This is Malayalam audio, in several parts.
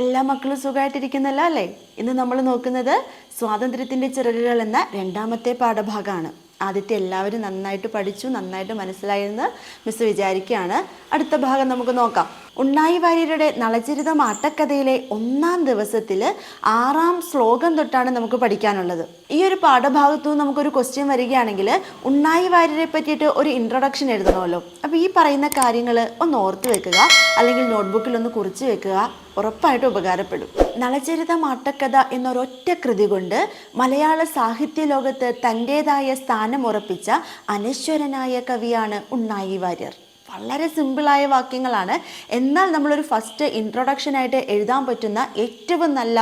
എല്ലാ മക്കളും സുഖമായിട്ടിരിക്കുന്നല്ലോ അല്ലേ? ഇന്ന് നമ്മൾ നോക്കുന്നത് സ്വാതന്ത്ര്യത്തിന്റെ ചിറകുകൾ എന്ന രണ്ടാമത്തെ പാഠഭാഗമാണ്. ആദ്യത്തെ എല്ലാവരും നന്നായിട്ട് പഠിച്ചു നന്നായിട്ട് മനസ്സിലായെന്ന് മിസ് വിചാരിക്കുകയാണ്. അടുത്ത ഭാഗം നമുക്ക് നോക്കാം. ഉണ്ണായി വാര്യരുടെ നളചരിതം ആട്ടക്കഥയിലെ ഒന്നാം ദിവസത്തിൽ ആറാം ശ്ലോകം തൊട്ടാണ് നമുക്ക് പഠിക്കാനുള്ളത്. ഈ ഒരു പാഠഭാഗത്തു നിന്ന് നമുക്കൊരു ക്വസ്റ്റ്യൻ വരികയാണെങ്കിൽ ഉണ്ണായി വാര്യരെ പറ്റിയിട്ട് ഒരു ഇൻട്രൊഡക്ഷൻ എഴുതണമല്ലോ. അപ്പോൾ ഈ പറയുന്ന കാര്യങ്ങൾ ഒന്ന് ഓർത്ത് വെക്കുക അല്ലെങ്കിൽ നോട്ട്ബുക്കിൽ ഒന്ന് കുറിച്ച് വെക്കുക ഉറപ്പായിട്ട് ഉപകാരപ്പെടും. നളചരിതം ആട്ടക്കഥ എന്നൊരൊറ്റ കൃതി കൊണ്ട് മലയാള സാഹിത്യ ലോകത്ത് തന്റേതായ സ്ഥാനം ഉറപ്പിച്ച അനശ്വരനായ കവിയാണ് ഉണ്ണായി വാര്യർ. വളരെ സിമ്പിളായ വാക്യങ്ങളാണ്. എന്നാൽ നമ്മളൊരു ഫസ്റ്റ് ഇൻട്രൊഡക്ഷനായിട്ട് എഴുതാൻ പറ്റുന്ന ഏറ്റവും നല്ല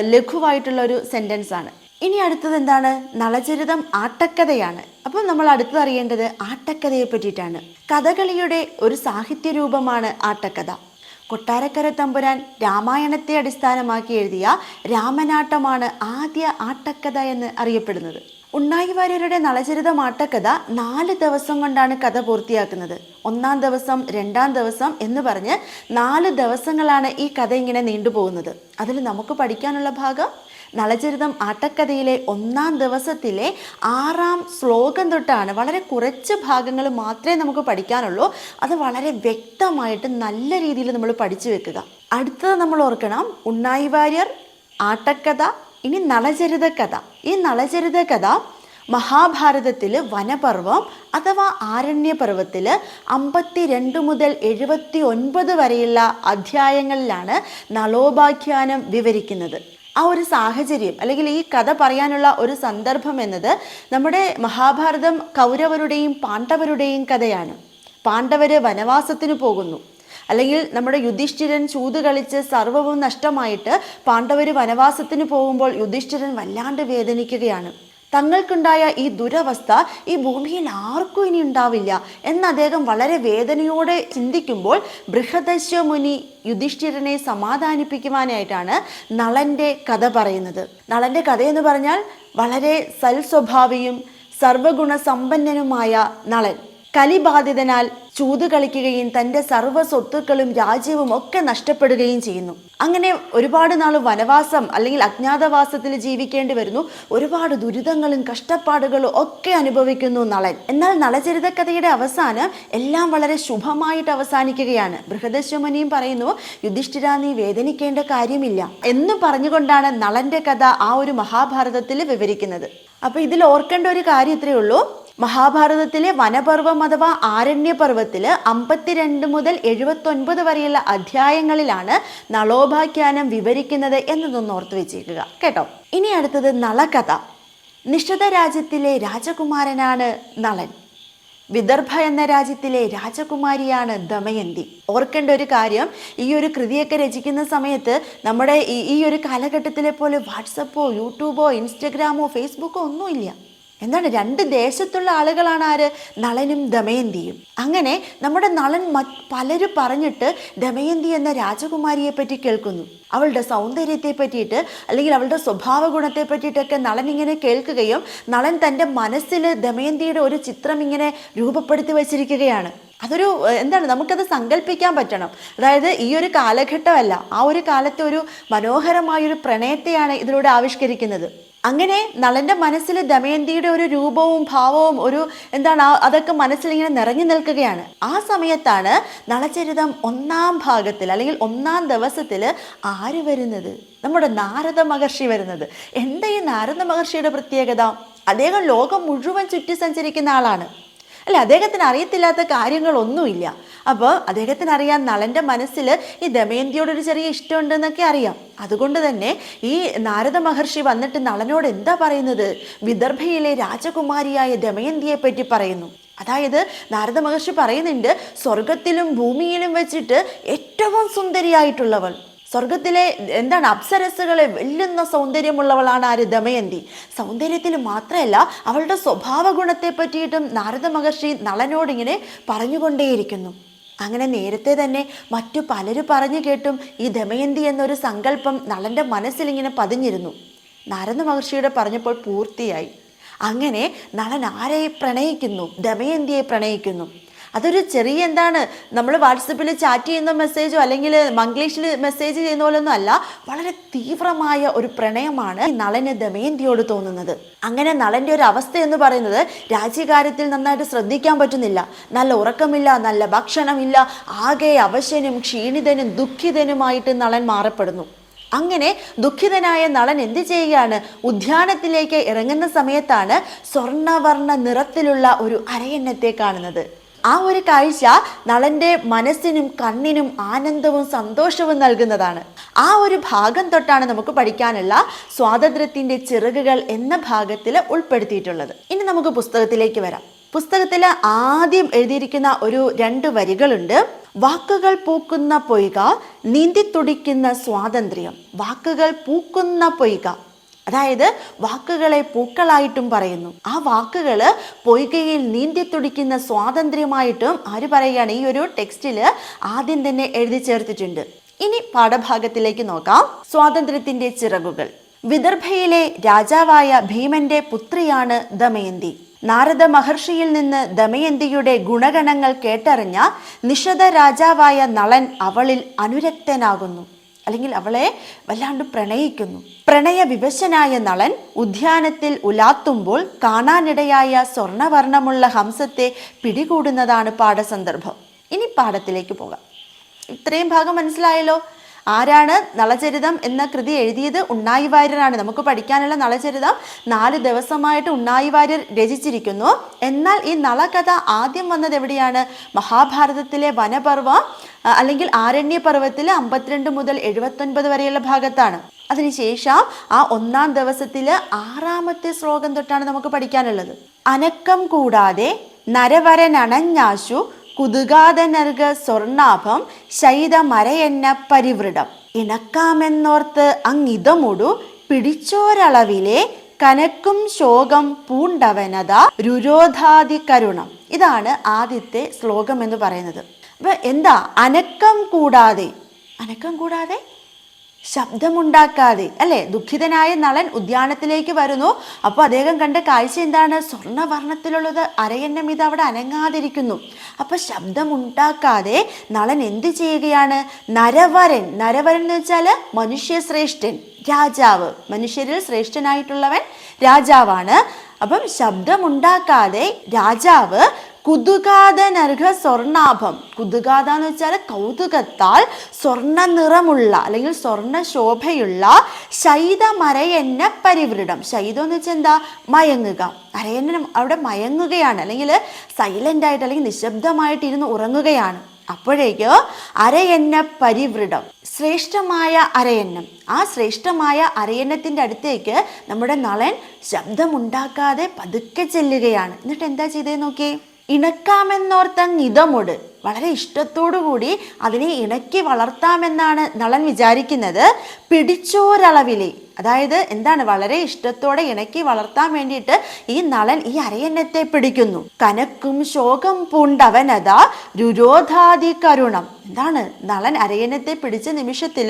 ലഘുവായിട്ടുള്ള ഒരു സെന്റൻസ് ആണ്. ഇനി അടുത്തത് എന്താണ്? നളചരിതം ആട്ടക്കഥയാണ്. അപ്പം നമ്മൾ അടുത്തത് അറിയേണ്ടത് ആട്ടക്കഥയെ പറ്റിയിട്ടാണ്. കഥകളിയുടെ ഒരു സാഹിത്യ രൂപമാണ് ആട്ടക്കഥ. കൊട്ടാരക്കര തമ്പുരാൻ രാമായണത്തെ അടിസ്ഥാനമാക്കി എഴുതിയ രാമനാട്ടമാണ് ആദ്യ ആട്ടക്കഥ എന്ന് അറിയപ്പെടുന്നത്. ഉണ്ണായി വാര്യരുടെ നളചരിതം ആട്ടക്കഥ നാല് ദിവസം കൊണ്ടാണ് കഥ പൂർത്തിയാക്കുന്നത്. ഒന്നാം ദിവസം രണ്ടാം ദിവസം എന്ന് പറഞ്ഞ് നാല് ദിവസങ്ങളാണ് ഈ കഥ ഇങ്ങനെ നീണ്ടുപോകുന്നത്. അതിൽ നമുക്ക് പഠിക്കാനുള്ള ഭാഗം നളചരിതം ആട്ടക്കഥയിലെ ഒന്നാം ദിവസത്തിലെ ആറാം ശ്ലോകം തൊട്ടാണ് വളരെ കുറച്ച് ഭാഗങ്ങൾ മാത്രമേ നമുക്ക് പഠിക്കാനുള്ളൂ. അത് വളരെ വ്യക്തമായിട്ട് നല്ല രീതിയിൽ നമ്മൾ പഠിച്ചു വെക്കുക. അടുത്തത് നമ്മൾ ഓർക്കണം. ഉണ്ണായി വാര്യർ ആട്ടക്കഥ ഇനി നളചരിത കഥ. ഈ നളചരിത കഥ മഹാഭാരതത്തിൽ വനപർവം അഥവാ ആരണ്യപർവത്തിൽ അമ്പത്തി രണ്ട് മുതൽ എഴുപത്തി ഒൻപത് വരെയുള്ള അധ്യായങ്ങളിലാണ് നളോപാഖ്യാനം വിവരിക്കുന്നത്. ആ ഒരു സാഹചര്യം അല്ലെങ്കിൽ ഈ കഥ പറയാനുള്ള ഒരു സന്ദർഭം എന്നത് നമ്മുടെ മഹാഭാരതം കൗരവരുടെയും പാണ്ഡവരുടെയും കഥയാണ്. പാണ്ഡവര് വനവാസത്തിന് പോകുന്നു. അല്ലെങ്കിൽ നമ്മുടെ യുധിഷ്ഠിരൻ ചൂത് കളിച്ച് സർവവും നഷ്ടമായിട്ട് പാണ്ഡവർ വനവാസത്തിന് പോകുമ്പോൾ യുധിഷ്ഠിരൻ വല്ലാണ്ട് വേദനിക്കുകയാണ്. തങ്ങൾക്കുണ്ടായ ഈ ദുരവസ്ഥ ഈ ഭൂമിയിൽ ആർക്കും ഇനി ഉണ്ടാവില്ല എന്ന് അദ്ദേഹം വളരെ വേദനയോടെ ചിന്തിക്കുമ്പോൾ ബൃഹദശ്വ മുനി യുധിഷ്ഠിരനെ സമാധാനിപ്പിക്കുവാനായിട്ടാണ് നളന്റെ കഥ പറയുന്നത്. നളന്റെ കഥയെന്ന് പറഞ്ഞാൽ വളരെ സൽസ്വഭാവിയും സർവഗുണ സമ്പന്നനുമായ നളൻ. കലിബാധിതനാൽ ചൂത് കളിക്കുകയും തന്റെ സർവ സ്വത്തുക്കളും രാജ്യവും ഒക്കെ നഷ്ടപ്പെടുകയും ചെയ്യുന്നു. അങ്ങനെ ഒരുപാട് നാൾ വനവാസം അല്ലെങ്കിൽ അജ്ഞാതവാസത്തിൽ ജീവിക്കേണ്ടി വരുന്നു. ഒരുപാട് ദുരിതങ്ങളും കഷ്ടപ്പാടുകളും ഒക്കെ അനുഭവിക്കുന്നു നളൻ. എന്നാൽ നളചരിത കഥയുടെ അവസാനം എല്ലാം വളരെ ശുഭമായിട്ട് അവസാനിക്കുകയാണ്. ബൃഹദശ്വമനിയും പറയുന്നു യുധിഷ്ഠിര നീ വേദനിക്കേണ്ട കാര്യമില്ല എന്ന് പറഞ്ഞുകൊണ്ടാണ് നളന്റെ കഥ ആ ഒരു മഹാഭാരതത്തിൽ വിവരിക്കുന്നത്. അപ്പൊ ഇതിൽ ഓർക്കേണ്ട ഒരു കാര്യം ഇത്രയേ ഉള്ളൂ. മഹാഭാരതത്തിലെ വനപർവം അഥവാ ആരണ്യപർവത്തിൽ അമ്പത്തിരണ്ട് മുതൽ എഴുപത്തൊൻപത് വരെയുള്ള അധ്യായങ്ങളിലാണ് നളോപാഖ്യാനം വിവരിക്കുന്നത് എന്നതൊന്ന് ഓർത്ത് വെച്ചേക്കുക. കേട്ടോ? ഇനി അടുത്തത് നളകഥ. നിഷത രാജ്യത്തിലെ രാജകുമാരനാണ് നളൻ. വിദർഭ എന്ന രാജ്യത്തിലെ രാജകുമാരിയാണ് ദമയന്തി. ഓർക്കേണ്ട ഒരു കാര്യം ഈ ഒരു കൃതിയൊക്കെ രചിക്കുന്ന സമയത്ത് നമ്മുടെ ഈ ഒരു കാലഘട്ടത്തിലെ പോലെ വാട്സപ്പോ യൂട്യൂബോ ഇൻസ്റ്റഗ്രാമോ ഫേസ്ബുക്കോ ഒന്നുമില്ല. എന്താണ് രണ്ട് ദേശത്തുള്ള ആളുകളാണ് ആര്? നളനും ദമയന്തിയും. അങ്ങനെ നമ്മുടെ നളൻ പലരും പറഞ്ഞിട്ട് ദമയന്തി എന്ന രാജകുമാരിയെ പറ്റി കേൾക്കുന്നു. അവളുടെ സൗന്ദര്യത്തെ പറ്റിയിട്ട് അല്ലെങ്കിൽ അവളുടെ സ്വഭാവ ഗുണത്തെ പറ്റിയിട്ടൊക്കെ നളൻ ഇങ്ങനെ കേൾക്കുകയും നളൻ തന്റെ മനസ്സിൽ ദമയന്തിയുടെ ഒരു ചിത്രം ഇങ്ങനെ രൂപപ്പെടുത്തി വച്ചിരിക്കുകയാണ്. അതൊരു എന്താണ് നമുക്കത് സങ്കല്പിക്കാൻ പറ്റണം. അതായത് ഈ ഒരു കാലഘട്ടമല്ല ആ ഒരു കാലത്തെ ഒരു മനോഹരമായൊരു പ്രണയത്തെയാണ് ഇതിലൂടെ ആവിഷ്കരിക്കുന്നത്. അങ്ങനെ നളന്റെ മനസ്സിൽ ദമയന്തിയുടെ ഒരു രൂപവും ഭാവവും ഒരു എന്താണ് അതൊക്കെ മനസ്സിൽ ഇങ്ങനെ നിറഞ്ഞു നിൽക്കുകയാണ്. ആ സമയത്താണ് നളചരിതം ഒന്നാം ഭാഗത്തിൽ അല്ലെങ്കിൽ ഒന്നാം ദിവസത്തിൽ ആര് വരുന്നത്? നമ്മുടെ നാരദ മഹർഷി വരുന്നത്. എന്താ ഈ നാരദ മഹർഷിയുടെ പ്രത്യേകത? അദ്ദേഹം ലോകം മുഴുവൻ ചുറ്റി സഞ്ചരിക്കുന്ന ആളാണ്. അല്ല അദ്ദേഹത്തിന് അറിയത്തില്ലാത്ത കാര്യങ്ങളൊന്നുമില്ല. അപ്പോൾ അദ്ദേഹത്തിന് അറിയാം നളന്റെ മനസ്സിൽ ഈ ദമയന്തിയോടൊരു ചെറിയ ഇഷ്ടമുണ്ടെന്നൊക്കെ അറിയാം. അതുകൊണ്ട് തന്നെ ഈ നാരദ മഹർഷി വന്നിട്ട് നളനോട് എന്താ പറയുന്നത്? വിദർഭയിലെ രാജകുമാരിയായ ദമയന്തിയെ പറ്റി പറയുന്നു. അതായത് നാരദ മഹർഷി പറയുന്നുണ്ട് സ്വർഗത്തിലും ഭൂമിയിലും വെച്ചിട്ട് ഏറ്റവും സുന്ദരിയായിട്ടുള്ളവൾ. സ്വർഗത്തിലെ എന്താണ് അപ്സരസ്സുകളെ വെല്ലുന്ന സൗന്ദര്യമുള്ളവളാണ് ആര്? ദമയന്തി. സൗന്ദര്യത്തിൽ മാത്രമല്ല അവളുടെ സ്വഭാവ ഗുണത്തെ പറ്റിയിട്ടും നാരദ മഹർഷി നളനോടിങ്ങനെ പറഞ്ഞുകൊണ്ടേയിരിക്കുന്നു. അങ്ങനെ നേരത്തെ തന്നെ മറ്റു പലരും പറഞ്ഞു കേട്ടും ഈ ദമയന്തി എന്നൊരു സങ്കല്പം നളന്റെ മനസ്സിലിങ്ങനെ പതിഞ്ഞിരുന്നു. നാരദ മഹർഷിയുടെ പറഞ്ഞപ്പോൾ പൂർത്തിയായി. അങ്ങനെ നളൻ ആരെ പ്രണയിക്കുന്നു? ദമയന്തിയെ പ്രണയിക്കുന്നു. അതൊരു ചെറിയ എന്താണ് നമ്മൾ വാട്സപ്പിൽ ചാറ്റ് ചെയ്യുന്ന മെസ്സേജോ അല്ലെങ്കിൽ മംഗ്ലീഷിൽ മെസ്സേജ് ചെയ്യുന്ന പോലൊന്നും അല്ല വളരെ തീവ്രമായ ഒരു പ്രണയമാണ് നളന് ദമയന്തിയോട് തോന്നുന്നത്. അങ്ങനെ നളന്റെ ഒരു അവസ്ഥ എന്ന് പറയുന്നത് രാജ്യകാര്യത്തിൽ നന്നായിട്ട് ശ്രദ്ധിക്കാൻ പറ്റുന്നില്ല. നല്ല ഉറക്കമില്ല നല്ല ഭക്ഷണമില്ല ആകെ അവശനും ക്ഷീണിതനും ദുഃഖിതനുമായിട്ട് നളൻ മാറപ്പെടുന്നു. അങ്ങനെ ദുഃഖിതനായ നളൻ എന്ത് ചെയ്യുകയാണ്? ഉദ്യാനത്തിലേക്ക് ഇറങ്ങുന്ന സമയത്താണ് സ്വർണവർണ നിറത്തിലുള്ള ഒരു അരയന്നത്തെ കാണുന്നത്. ആ ഒരു കാഴ്ച നളന്റെ മനസ്സിനും കണ്ണിനും ആനന്ദവും സന്തോഷവും നൽകുന്നതാണ്. ആ ഒരു ഭാഗം തൊട്ടാണ് നമുക്ക് പഠിക്കാനുള്ള സ്വാതന്ത്ര്യത്തിന്റെ ചിറകുകൾ എന്ന ഭാഗത്തിൽ ഉൾപ്പെടുത്തിയിട്ടുള്ളത്. ഇനി നമുക്ക് പുസ്തകത്തിലേക്ക് വരാം. പുസ്തകത്തിൽ ആദ്യം എഴുതിയിരിക്കുന്ന ഒരു രണ്ട് വരികളുണ്ട്. വാക്കുകൾ പൂക്കുന്ന പൊയ്ക നീന്തിത്തുടിക്കുന്ന സ്വാതന്ത്ര്യം. വാക്കുകൾ പൂക്കുന്ന പൊയ്ക. അതായത് വാക്കുകളെ പൂക്കളായിട്ടും പറയുന്നു. ആ വാക്കുകൾ പൊയ്കയിൽ നീന്തിത്തുടിക്കുന്ന സ്വാതന്ത്ര്യമായിട്ടും ആര് പറയുകയാണ്? ഈ ഒരു ടെക്സ്റ്റിൽ ആദ്യം തന്നെ എഴുതി ചേർത്തിട്ടുണ്ട്. ഇനി പാഠഭാഗത്തിലേക്ക് നോക്കാം. സ്വാതന്ത്ര്യത്തിന്റെ ചിറകുകൾ. വിദർഭയിലെ രാജാവായ ഭീമന്റെ പുത്രിയാണ് ദമയന്തി. നാരദ മഹർഷിയിൽ നിന്ന് ദമയന്തിയുടെ ഗുണഗണങ്ങൾ കേട്ടറിഞ്ഞ നിഷധ രാജാവായ നളൻ അവളിൽ അനുരക്തനാകുന്നു. അല്ലെങ്കിൽ അവളെ വല്ലാണ്ട് പ്രണയിക്കുന്നു. പ്രണയ വിവശനായ നളൻ ഉദ്യാനത്തിൽ ഉലാത്തുമ്പോൾ കാണാനിടയായ സ്വർണവർണമുള്ള ഹംസത്തെ പിടികൂടുന്നതാണ് പാഠസന്ദർഭം. ഇനി പാഠത്തിലേക്ക് പോകാം. ഇത്രയും ഭാഗം മനസ്സിലായല്ലോ? ആരാണ് നളചരിതം എന്ന കൃതി എഴുതിയത് ഉണ്ണായി വാര്യരാണ്. നമുക്ക് പഠിക്കാനുള്ള നളചരിതം നാല് ദിവസമായിട്ട് ഉണ്ണായി വാര്യർ രചിച്ചിരിക്കുന്നു. എന്നാൽ ഈ നളകഥ ആദ്യം വന്നത് എവിടെയാണ്? മഹാഭാരതത്തിലെ വനപർവ അല്ലെങ്കിൽ ആരണ്യപർവത്തിലെ അമ്പത്തിരണ്ട് മുതൽ എഴുപത്തൊൻപത് വരെയുള്ള ഭാഗത്താണ്. അതിനുശേഷം ആ ഒന്നാം ദിവസത്തിൽ ആറാമത്തെ ശ്ലോകം തൊട്ടാണ് നമുക്ക് പഠിക്കാനുള്ളത്. അനക്കം കൂടാതെ നരവരനണഞ്ഞാശു കുതുകാതനർഗ സ്വർണാഭം ശൈതമരയെന്ന പരിവൃടം. ഇണക്കാമെന്നോർത്ത് അങ്ങിതമുടു പിടിച്ചോരളവിലെ കനക്കും ശോകം പൂണ്ടവനത രുരോധാതി കരുണം. ഇതാണ് ആദ്യത്തെ ശ്ലോകം എന്ന് പറയുന്നത്. അപ്പൊ എന്താ അനക്കം കൂടാതെ? അനക്കം കൂടാതെ? ശബ്ദമുണ്ടാക്കാതെ അല്ലെ? ദുഃഖിതനായ നളൻ ഉദ്യാനത്തിലേക്ക് വരുന്നു. അപ്പോൾ അദ്ദേഹം കണ്ട കാഴ്ച എന്താണ്? സ്വർണവർണത്തിലുള്ളത് അരയന്നം ഇത് അവിടെ അനങ്ങാതിരിക്കുന്നു. അപ്പൊ ശബ്ദമുണ്ടാക്കാതെ നളൻ എന്തു ചെയ്യുകയാണ്? നരവരൻ. നരവരൻ എന്ന് വെച്ചാൽ മനുഷ്യശ്രേഷ്ഠൻ രാജാവ്. മനുഷ്യരിൽ ശ്രേഷ്ഠനായിട്ടുള്ളവൻ രാജാവാണ്. അപ്പം ശബ്ദമുണ്ടാക്കാതെ രാജാവ് കുതുകാതനർഘ സ്വർണാഭം കുതുകാത എന്ന് വെച്ചാൽ കൗതുകത്താൽ സ്വർണ നിറമുള്ള അല്ലെങ്കിൽ സ്വർണ ശോഭയുള്ള ശൈതമരയന്ന പരിവൃടം. ശൈതം എന്ന് വെച്ചാൽ എന്താ? മയങ്ങുക. അരയന്നം അവിടെ മയങ്ങുകയാണ്. അല്ലെങ്കിൽ സൈലന്റ് ആയിട്ട് അല്ലെങ്കിൽ നിശബ്ദമായിട്ട് ഇരുന്ന് ഉറങ്ങുകയാണ്. അപ്പോഴേക്ക് അരയന്ന പരിവൃടം. ശ്രേഷ്ഠമായ അരയന്നം. ആ ശ്രേഷ്ഠമായ അരയന്നത്തിന്റെ അടുത്തേക്ക് നമ്മുടെ നളൻ ശബ്ദമുണ്ടാക്കാതെ പതുക്കെ ചെല്ലുകയാണ്. എന്നിട്ട് എന്താ ചെയ്തേ നോക്കിയേ? ഇണക്കാമെന്നോർത്തങ് ഇതമൊട്. വളരെ ഇഷ്ടത്തോടു കൂടി അതിനെ ഇണക്കി വളർത്താമെന്നാണ് നളൻ വിചാരിക്കുന്നത്. പിടിച്ചോരളവിലെ അതായത് എന്താണ് വളരെ ഇഷ്ടത്തോടെ ഇണക്കി വളർത്താൻ വേണ്ടിയിട്ട് ഈ നളൻ ഈ അരയന്നത്തെ പിടിക്കുന്നു. കനക്കും ശോകം പൂണ്ടവനത രുരോധാദി കരുണം. എന്താണ് നളൻ അരയന്നത്തെ പിടിച്ച നിമിഷത്തിൽ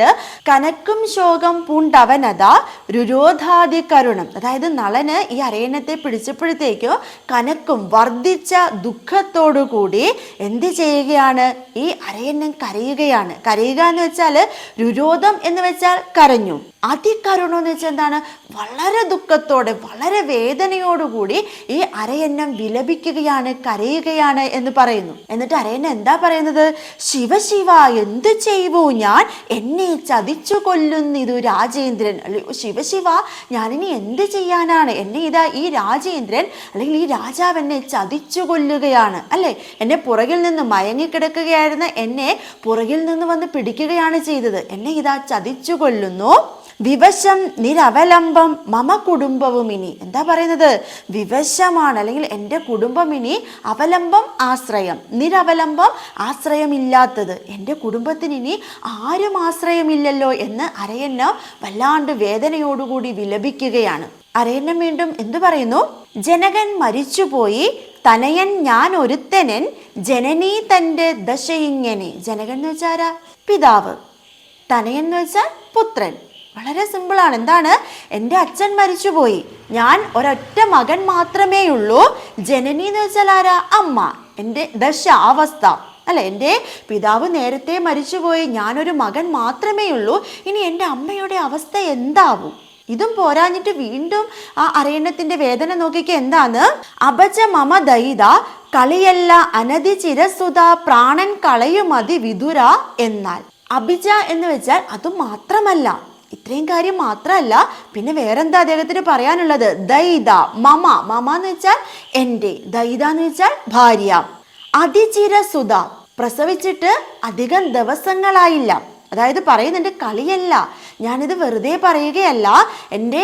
കനക്കും ശോകം പൂണ്ടവനത രുരോധാദി കരുണം. അതായത് നളന് ഈ അരയന്നത്തെ പിടിച്ചപ്പോഴത്തേക്കും കനക്കും വർദ്ധിച്ച ദുഃഖത്തോടു കൂടി എന്ത് ചെയ്യുകയാണ്. ഈ അരയന്നം കരയുകയാണ്. കരയുക എന്ന് വെച്ചാൽ രുരോധം എന്ന് വെച്ചാൽ കരഞ്ഞു. അതികരുണം എന്ന് വെച്ചാൽ എന്താണ്? വളരെ ദുഃഖത്തോടെ വളരെ വേദനയോടുകൂടി ഈ അരയന്നം വിലപിക്കുകയാണ് കരയുകയാണ് എന്ന് പറയുന്നു. എന്നിട്ട് അരയന്നം എന്താ പറയുന്നത്? ശിവശിവ എന്ത് ചെയ്യുവോ ഞാൻ എന്നെ ചതിച്ചു കൊല്ലുന്നിതു രാജേന്ദ്രൻ. അല്ലയോ ശിവശിവ ഞാനിനി എന്ത് ചെയ്യാനാണ്? എന്നെ ഇതാ ഈ രാജേന്ദ്രൻ അല്ലെങ്കിൽ ഈ രാജാവ് എന്നെ ചതിച്ചു കൊല്ലുകയാണ് അല്ലേ എന്നെ പുറകിൽ നിന്ന് മയങ്ങിക്കിടക്കുകയായിരുന്ന എന്നെ പുറകിൽ നിന്ന് വന്ന് പിടിക്കുകയാണ് ചെയ്തത്. എന്നെ ഇതാ ചതിച്ചു കൊല്ലുന്നു വിവശം നിരവലംബം മമ കുടുംബവും ഇനി. എന്താ പറയുന്നത്? വിവശമാണ് അല്ലെങ്കിൽ എന്റെ കുടുംബം ഇനി അവലംബം ആശ്രയം. നിരവലംബം ആശ്രയമില്ലാത്തത്. എന്റെ കുടുംബത്തിന് ഇനി ആരും ആശ്രയമില്ലല്ലോ എന്ന് അരയന്നം വല്ലാണ്ട് വേദനയോടുകൂടി വിലപിക്കുകയാണ്. അരയന്നം വീണ്ടും എന്തു പറയുന്നു? ജനകൻ മരിച്ചുപോയി തനയൻ ഞാൻ ഒരുത്തനൻ ജനനീ തന്റെ ദശയിങ്ങനെ. ജനകൻ എന്ന് വെച്ചാൽ പിതാവ്. തനയൻ എന്ന് വെച്ചാൽ പുത്രൻ. വളരെ സിമ്പിളാണ് എന്താണ്? എന്റെ അച്ഛൻ മരിച്ചുപോയി. ഞാൻ ഒരൊറ്റ മകൻ മാത്രമേ ഉള്ളൂ ജനനി എന്ന് വെച്ചാൽ ആരാ? അമ്മ. എന്റെ ദശ അവസ്ഥ. അല്ല? എന്റെ പിതാവ് നേരത്തെ മരിച്ചുപോയി. ഞാനൊരു മകൻ മാത്രമേ ഉള്ളൂ ഇനി എന്റെ അമ്മയുടെ അവസ്ഥ എന്താവും? ഇതും പോരാഞ്ഞിട്ട് വീണ്ടും ആ അറിയണത്തിന്റെ വേദന നോക്കിക്ക് എന്താണ്? അപച മമ ദൈത കളിയല്ല അനധി ചിരസുത പ്രാണൻ കളയുമതി വിതുര എന്നാൽ. അഭിജ എന്ന് വെച്ചാൽ അത് മാത്രമല്ല. ഇത്രയും കാര്യം മാത്രമല്ല പിന്നെ വേറെന്താ അദ്ദേഹത്തിന് പറയാനുള്ളത്? ദൈത മമ. മമ എന്ന് വെച്ചാൽ എന്റെ ദൈത എന്ന് വെച്ചാൽ ഭാര്യ. അതിചിരസുത പ്രസവിച്ചിട്ട് അധികം ദിവസങ്ങളായില്ല. അതായത് പറയുന്നുണ്ട് കളിയല്ല. ഞാനിത് വെറുതെ പറയുകയല്ല. എന്റെ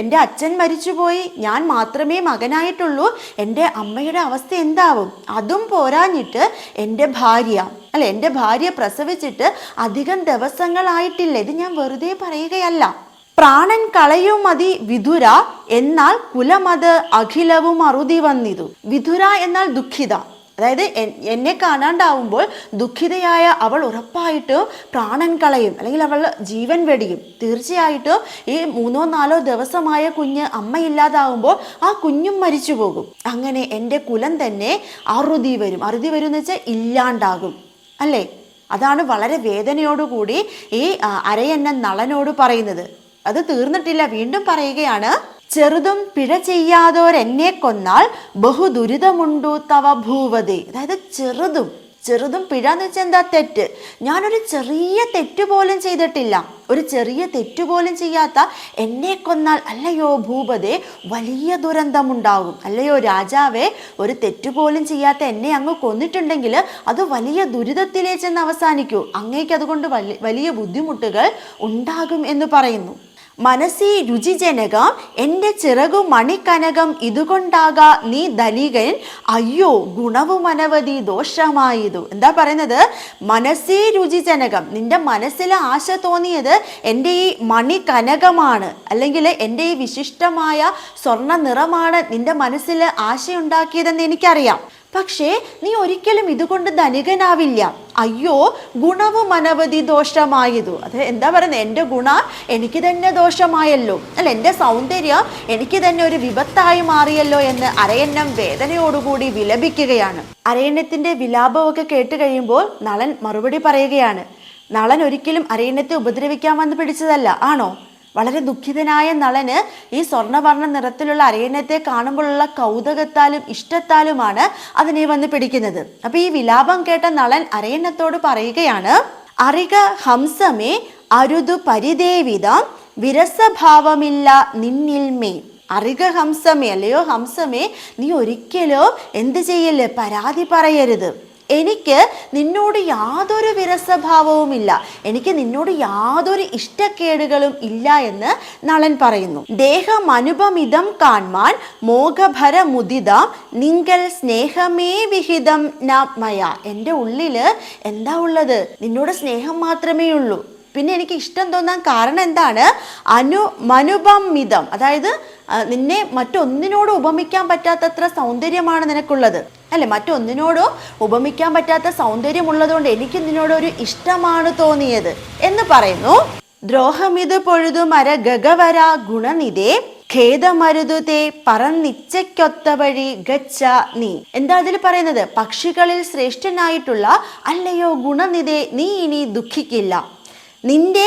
എന്റെ അച്ഛൻ മരിച്ചുപോയി. ഞാൻ മാത്രമേ മകനായിട്ടുള്ളൂ. എന്റെ അമ്മയുടെ അവസ്ഥ എന്താവും? അതും പോരാഞ്ഞിട്ട് എന്റെ ഭാര്യ അല്ലെ എന്റെ ഭാര്യ പ്രസവിച്ചിട്ട് അധികം ദിവസങ്ങളായിട്ടില്ല. ഇത് ഞാൻ വെറുതെ പറയുകയല്ല. പ്രാണൻ കളയും മതി വിധുര എന്നാൽ കുലമത് അഖിലവും അറുതി വന്നിതു. വിധുര എന്നാൽ ദുഃഖിത. അതായത് എന്നെ കാണാണ്ടാവുമ്പോൾ ദുഃഖിതയായ അവൾ ഉറപ്പായിട്ടും പ്രാണൻ കളയും. അല്ലെങ്കിൽ അവൾ ജീവൻ വെടിയും. തീർച്ചയായിട്ടും ഈ മൂന്നോ നാലോ ദിവസമായ കുഞ്ഞ് അമ്മയില്ലാതാവുമ്പോൾ ആ കുഞ്ഞും മരിച്ചു പോകും. അങ്ങനെ എന്റെ കുലം തന്നെ അറുതി വരും. അറുതി വരും എന്ന് വെച്ചാൽ ഇല്ലാണ്ടാകും. അല്ലേ? അതാണ് വളരെ വേദനയോടുകൂടി ഈ അരയെന്ന നളനോട് പറയുന്നത്. അത് തീർന്നിട്ടില്ല. വീണ്ടും പറയുകയാണ് ചെറുതും പിഴ ചെയ്യാതോരെന്നെ കൊന്നാൽ ബഹുദുരിതമുണ്ടു തവ ഭൂവതി. അതായത് ചെറുതും ചെറുതും പിഴ എന്ന് വെച്ചാൽ എന്താ തെറ്റ്? ഞാനൊരു ചെറിയ തെറ്റ് പോലും ചെയ്തിട്ടില്ല. ഒരു ചെറിയ തെറ്റ് പോലും ചെയ്യാത്ത എന്നെ കൊന്നാൽ അല്ലയോ ഭൂപതേ വലിയ ദുരന്തമുണ്ടാകും. അല്ലയോ രാജാവേ ഒരു തെറ്റ് പോലും ചെയ്യാത്ത എന്നെ അങ്ങ് കൊന്നിട്ടുണ്ടെങ്കിൽ അത് വലിയ ദുരിതത്തിലേ ചെന്ന് അവസാനിക്കൂ. അങ്ങേക്ക് അതുകൊണ്ട് വലിയ ബുദ്ധിമുട്ടുകൾ ഉണ്ടാകും എന്ന് പറയുന്നു. മനസ്സി രുചിജനകം എന്റെ ചിറകു മണിക്കനകം ഇതുകൊണ്ടാകാ നീ ധനികൻ. അയ്യോ ഗുണവും അനവധി ദോഷമായതു. എന്താ പറയുന്നത്? മനസ്സി രുചിജനകം. നിന്റെ മനസ്സിൽ ആശ തോന്നിയത് എന്റെ ഈ മണികനകമാണ് അല്ലെങ്കിൽ എന്റെ ഈ വിശിഷ്ടമായ സ്വർണ നിറമാണ് നിന്റെ മനസ്സിൽ ആശയുണ്ടാക്കിയതെന്ന് എനിക്കറിയാം. പക്ഷേ നീ ഒരിക്കലും ഇതുകൊണ്ട് ധനികനാവില്ല. അയ്യോ ഗുണവും അനവധി ദോഷമായതു. അത് എന്താ പറയുന്നത് എന്റെ ഗുണ എനിക്ക് തന്നെ ദോഷമായല്ലോ. അല്ല എന്റെ സൗന്ദര്യം എനിക്ക് തന്നെ ഒരു വിപത്തായി മാറിയല്ലോ എന്ന് അരയന്നം വേദനയോടുകൂടി വിലപിക്കുകയാണ്. അരയണ്യത്തിന്റെ വിലാപമൊക്കെ കേട്ട് കഴിയുമ്പോൾ നളൻ മറുപടി പറയുകയാണ് നളൻ ഒരിക്കലും അരയണ്യത്തെ ഉപദ്രവിക്കാൻ വന്ന് പിടിച്ചതല്ല ആണോ? വളരെ ദുഃഖിതനായ നളന് ഈ സ്വർണവർണ നിറത്തിലുള്ള അരയന്നത്തെ കാണുമ്പോഴുള്ള കൗതുകത്താലും ഇഷ്ടത്താലുമാണ് അതിനെ വന്ന് പിടിക്കുന്നത്. അപ്പൊ ഈ വിലാപം കേട്ട നളൻ അരയന്നത്തോട് പറയുകയാണ് അറിക ഹംസമേ അരുതു പരിദേവിതം വിരസഭാവമില്ല നിന്നിൽമേ അറിക ഹംസമേ അല്ലയോ ഹംസമേ നീ ഒരിക്കലോ എന്ത് ചെയ്യൽ പരാതി പറയരുത്. എനിക്ക് നിന്നോട് യാതൊരു വിരസഭാവവുമില്ല. എനിക്ക് നിന്നോട് യാതൊരു ഇഷ്ടക്കേടുകളും ഇല്ല എന്ന് നളൻ പറയുന്നു. ദേഹം അനുപമിതം കാൺമാൻ മോഹഭര മുദിതം നിങ്കൽ സ്നേഹമേ വിഹിതം ന മയ. എന്റെ ഉള്ളിൽ എന്താ ഉള്ളത്? നിന്നോട് സ്നേഹം മാത്രമേ ഉള്ളൂ. പിന്നെ എനിക്ക് ഇഷ്ടം തോന്നാൻ കാരണം എന്താണ്? അനു മനുപമിതം അതായത് നിന്നെ മറ്റൊന്നിനോട് ഉപമിക്കാൻ പറ്റാത്തത്ര സൗന്ദര്യമാണ് നിനക്കുള്ളത്. അല്ലെ? മറ്റൊന്നിനോടോ ഉപമിക്കാൻ പറ്റാത്ത സൗന്ദര്യമുള്ളതുകൊണ്ട് എനിക്ക് നിന്നോട് ഒരു ഇഷ്ടമാണ് തോന്നിയത്. എന്ന് പറയുന്നു ദ്രോഹമിത് പൊഴുതുമര ഗഗവര ഗുണനിതേ ഖേദമരുതുതേ പറന്നിച്ചയ്ക്കൊത്ത വഴി ഗച്ച നീ. എന്താ അതിൽ പറയുന്നത്? പക്ഷികളിൽ ശ്രേഷ്ഠനായിട്ടുള്ള അല്ലയോ ഗുണനിതേ നീ ഇനി ദുഃഖിക്കില്ല. നിന്റെ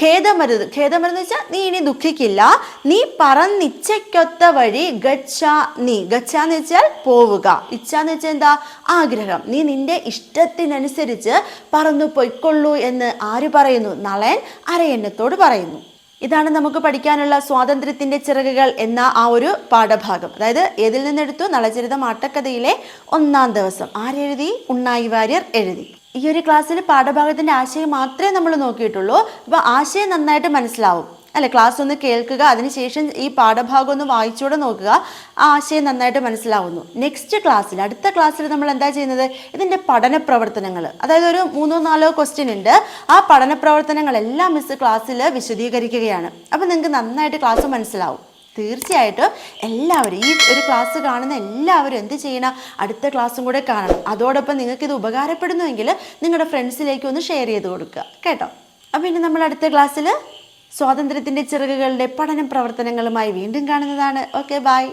ഖേദമരുത്. ഖേദമരുന്ന് വെച്ചാൽ നീ ഇനി ദുഃഖിക്കില്ല. നീ പറന്നിച്ചയ്ക്കൊത്ത വഴി ഗച്ഛ നീ. ഗച്ഛ എന്ന് വെച്ചാൽ പോവുക. ഇച്ഛ എന്ന് വെച്ചാൽ എന്താ? ആഗ്രഹം. നീ നിന്റെ ഇഷ്ടത്തിനനുസരിച്ച് പറന്നു പൊയ്ക്കൊള്ളൂ എന്ന് ആര് പറയുന്നു? നളൻ അരയന്നത്തോട് പറയുന്നു. ഇതാണ് നമുക്ക് പഠിക്കാനുള്ള സ്വാതന്ത്ര്യത്തിന്റെ ചിറകുകൾ എന്ന ആ ഒരു പാഠഭാഗം. അതായത് ഏതിൽ നിന്നെടുത്തു? നളചരിതം ആട്ടക്കഥയിലെ ഒന്നാം ദിവസം. ആരെഴുതി? ഉണ്ണായി വാര്യർ എഴുതി. ഈ ഒരു ക്ലാസ്സിൽ പാഠഭാഗത്തിന്റെ ആശയം മാത്രമേ നമ്മൾ നോക്കിയിട്ടുള്ളൂ. അപ്പോൾ ആശയം നന്നായിട്ട് മനസ്സിലാവും. അല്ലെ? ക്ലാസ് ഒന്ന് കേൾക്കുക അതിനുശേഷം ഈ പാഠഭാഗം ഒന്ന് വായിച്ചുകൂടെ നോക്കുക. ആ ആശയം നന്നായിട്ട് മനസ്സിലാവുന്നു. നെക്സ്റ്റ് ക്ലാസ്സിൽ അടുത്ത ക്ലാസ്സിൽ നമ്മൾ എന്താ ചെയ്യുന്നത്? ഇതിന്റെ പഠന പ്രവർത്തനങ്ങൾ അതായത് ഒരു മൂന്നോ നാലോ ക്വസ്റ്റ്യൻ ഉണ്ട്. ആ പഠന പ്രവർത്തനങ്ങളെല്ലാം മിസ് ക്ലാസ്സിൽ വിശദീകരിക്കുകയാണ്. അപ്പോൾ നിങ്ങൾക്ക് നന്നായിട്ട് ക്ലാസ് മനസ്സിലാവും. തീർച്ചയായിട്ടും എല്ലാവരും ഈ ഒരു ക്ലാസ് കാണുന്ന എല്ലാവരും എന്ത് ചെയ്യണം? അടുത്ത ക്ലാസ്സും കൂടെ കാണണം. അതോടൊപ്പം നിങ്ങൾക്ക് ഇത് ഉപകാരപ്പെടുന്നുവെങ്കിൽ നിങ്ങളുടെ ഫ്രണ്ട്സിലേക്ക് ഒന്ന് ഷെയർ ചെയ്ത് കൊടുക്കുക. കേട്ടോ? അപ്പോൾ ഇനി നമ്മൾ അടുത്ത ക്ലാസ്സിൽ സ്വാതന്ത്ര്യത്തിന്റെ ചിറകുകളുടെ പഠന പ്രവർത്തനങ്ങളുമായി വീണ്ടും കാണുന്നതാണ്. Okay bye